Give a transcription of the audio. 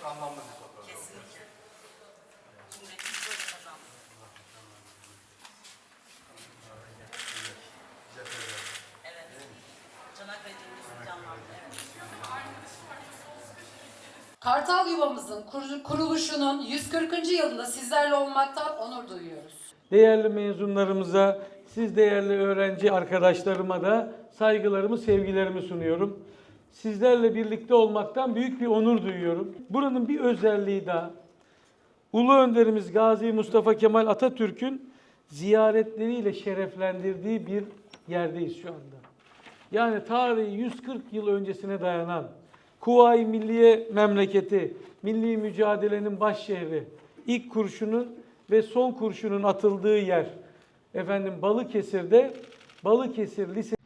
çok anlamlı bir. Evet. Kartal Yuvamızın kur- kuruluşunun 140. yılında sizlerle olmaktan onur duyuyoruz. Değerli mezunlarımıza, siz değerli öğrenci arkadaşlarıma da saygılarımı, sevgilerimi sunuyorum. Sizlerle birlikte olmaktan büyük bir onur duyuyorum. Buranın bir özelliği daha. Ulu Önderimiz Gazi Mustafa Kemal Atatürk'ün ziyaretleriyle şereflendirdiği bir yerdeyiz şu anda. Yani tarihi 140 yıl öncesine dayanan Kuvayi Milliye memleketi, milli mücadelenin baş şehri, ilk kurşunun ve son kurşunun atıldığı yer. Efendim Balıkesir'de Balıkesir Lisesi